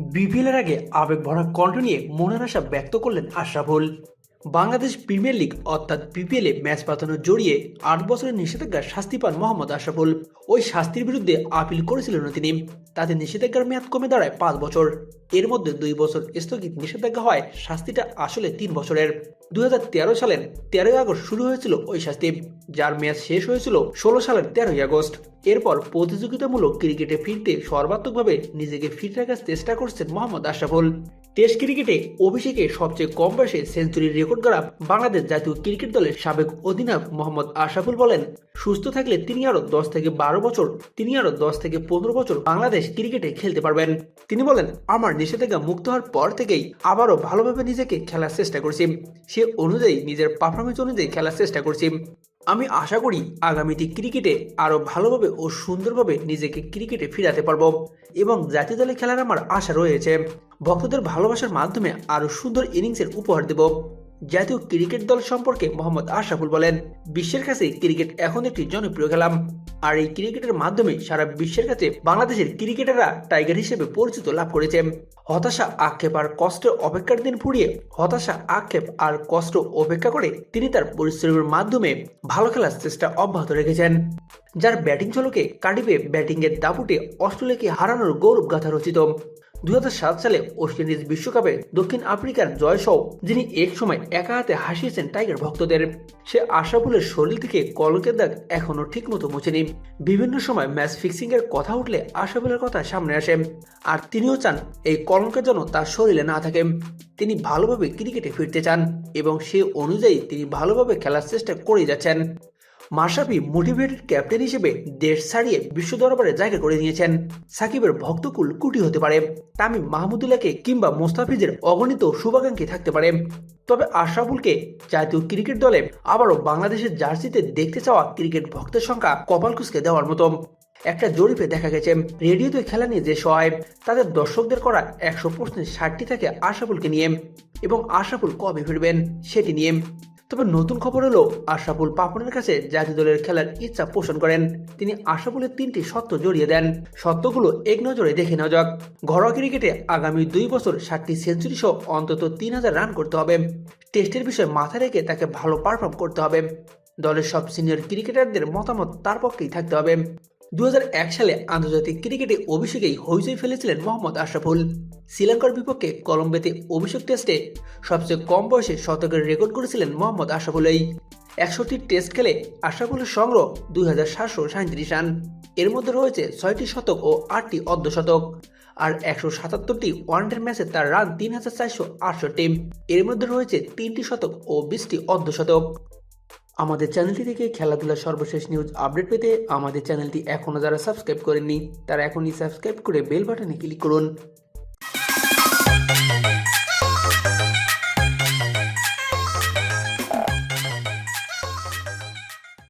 বিপিএলের আগে আবেগ ভরা কণ্ঠ নিয়ে মনের আশা ব্যক্ত করলেন আশরাফুল। বাংলাদেশ প্রিমিয়ার লিগ, অর্থাৎ বিপিএলে ম্যাচ পাতানো জড়িয়ে আট বছরের নিষেধাজ্ঞা শাস্তি পান মোহাম্মদ আশরাফুল। ওই শাস্তির বিরুদ্ধে আপিল করেছিলেন তিনি। তাতে নিষেধাজ্ঞার মেয়াদ কমে দাঁড়ায় পাঁচ বছর। এর মধ্যে দুই বছর স্থগিত নিষেধাজ্ঞা হয় শাস্তিটা আসলে তিন বছরের। দুই হাজার তেরো সালের তেরোই আগস্ট শুরু হয়েছিল ওই শাস্তি, যার মেয়াদ শেষ হয়েছিল ষোলো সালের তেরোই আগস্ট। এরপর প্রতিযোগিতামূলক ক্রিকেটে ফিরতে সর্বাত্মকভাবে নিজেকে ফিট রাখার চেষ্টা করছেন মোহাম্মদ আশরাফুল। টেস্ট ক্রিকেটে অভিষেকে সবচেয়ে কম বয়সে সেঞ্চুরির রেকর্ড করা বাংলাদেশ জাতীয় ক্রিকেট দলের সাবেক অধিনায়ক মোহাম্মদ আশাফুল বলেন, সুস্থ থাকলে তিনি আরও দশ থেকে বারো বছর, তিনি আরও দশ থেকে পনেরো বছর বাংলাদেশ ক্রিকেটে খেলতে পারবেন। তিনি বলেন, আমার নিষেধাজ্ঞা মুক্ত হওয়ার পর থেকেই আবারও ভালোভাবে নিজেকে খেলার চেষ্টা করছি। সে অনুযায়ী নিজের পারফরমেন্স অনুযায়ী খেলার চেষ্টা করছি। আমি আশা করি আগামীতে ক্রিকেটে আরও ভালোভাবে ও সুন্দরভাবে নিজেকে ক্রিকেটে ফিরাতে পারব এবং জাতীয় দলে খেলার আমার আশা রয়েছে। ভক্তদের ভালোবাসার মাধ্যমে আরও সুন্দর ইনিংসের উপহার দেব। জাতীয় ক্রিকেট দল সম্পর্কে মোহাম্মদ আশরাফুল বলেন, বিশ্বের কাছে ক্রিকেট এখন একটি জনপ্রিয় খেলা আর এই ক্রিকেটের মাধ্যমে সারা বিশ্বের কাছে বাংলাদেশের ক্রিকেটাররা টাইগার হিসেবে পরিচিত লাভ করেছে হতাশা, আক্ষেপ আর কষ্টের অপেক্ষার দিন ফুরিয়ে হতাশা, আক্ষেপ আর কষ্ট অপেক্ষা করে তিনি তার পরিশ্রমের মাধ্যমে ভালো খেলার চেষ্টা অব্যাহত রেখেছেন। যার ব্যাটিং ঝলকে কার্ডিফে ব্যাটিংয়ের দাপুটে অস্ট্রেলিয়াকে হারানোর গৌরব গাথা রচিত। দু হাজার সাত সালে ওয়েস্ট ইন্ডিজ বিশ্বকাপে দক্ষিণ আফ্রিকার জয় সহ যিনি এক সময় একা হাতে হাসিয়েছেন টাইগার ভক্তদের। সে আশাফুলের শরীর থেকে কলকের দাগ এখনও ঠিক মতো মুছেনি। বিভিন্ন সময় ম্যাচ ফিক্সিং এর কথা উঠলে আশাফুলের কথা সামনে আসে, আর তিনিও চান এই কলঙ্কের যেন তার শরীরে না থাকে। তিনি ভালোভাবে ক্রিকেটে ফিরতে চান এবং সে অনুযায়ী তিনি ভালোভাবে খেলার চেষ্টা করে যাচ্ছেন। মাশরাফি মোটিভেটেড ক্যাপ্টেন হিসেবে দেশ ছাড়িয়ে বিশ্ব দরবারে জায়গা করে নিয়েছেন। সাকিবের ভক্তকুল কুটি হতে পারে, তামিম মাহমুদুল্লাহকে কিংবা মোস্তাফিজের অগণিত শুভাকাঙ্ক্ষী থাকতে পারে। তবে আশরাফুলকে জাতীয় ক্রিকেট দলে আবারও বাংলাদেশের জার্সিতে দেখতে চাওয়া ক্রিকেট ভক্তের সংখ্যা কপাল কুচকে দেওয়ার মতো। একটা জরিপে দেখা গেছে, রেডিওতে খেলা নিয়ে যে সহায়, তাদের দর্শকদের করা একশো প্রশ্নের ষাটটি থাকে আশরাফুলকে নিয়ে। এবং আশরাফুল কবে ফিরবেন, সেটি নিয়ে। তবে নতুন খবর হলো, আশরাফুল পাপনের কাছে জাতীয় দলের খেলার ইচ্ছা পোষণ করেন। তিনি আশরাফুলের তিনটি সত্য জড়িয়ে দেন। সত্যগুলো এক নজরে দেখে নেওয়া যাক। ঘরোয়া ক্রিকেটে আগামী দুই বছর ষাটটি সেঞ্চুরি সহ অন্তত তিন হাজার রান করতে হবে। টেস্টের বিষয়ে মাথায় রেখে তাকে ভালো পারফর্ম করতে হবে। দলের সব সিনিয়র ক্রিকেটারদের মতামত তার পক্ষেই থাকতে হবে। দুই হাজার এক সালে আন্তর্জাতিক ক্রিকেটে অভিষেকেই হইচই ফেলেছিলেন মোহাম্মদ আশরাফুল। শ্রীলঙ্কার বিপক্ষে কলম্বোতে অভিষেক টেস্টে সবচেয়ে কম বয়সে শতকের রেকর্ড করেছিলেন মোহাম্মদ আশরাফুল এই একশোটি টেস্ট খেলে আশরাফুলের সংগ্রহ দুই হাজার সাতশো সাঁত্রিশ রান। এর মধ্যে রয়েছে ছয়টি শতক ও আটটি অর্ধশতক। আর একশো সাতাত্তরটি ওয়ানডে ম্যাচে তার রান তিন হাজার চারশো আটষট্টি। এর মধ্যে রয়েছে তিনটি শতক ও বিশটি অর্ধশতক। আমাদের চ্যানেলটি থেকে খেলাধুলার সর্বশেষ নিউজ আপডেট পেতে আমাদের চ্যানেলটি এখনও যারা সাবস্ক্রাইব করেননি, তারা এখনই সাবস্ক্রাইব করে বেল বাটনে ক্লিক করুন। Thank you.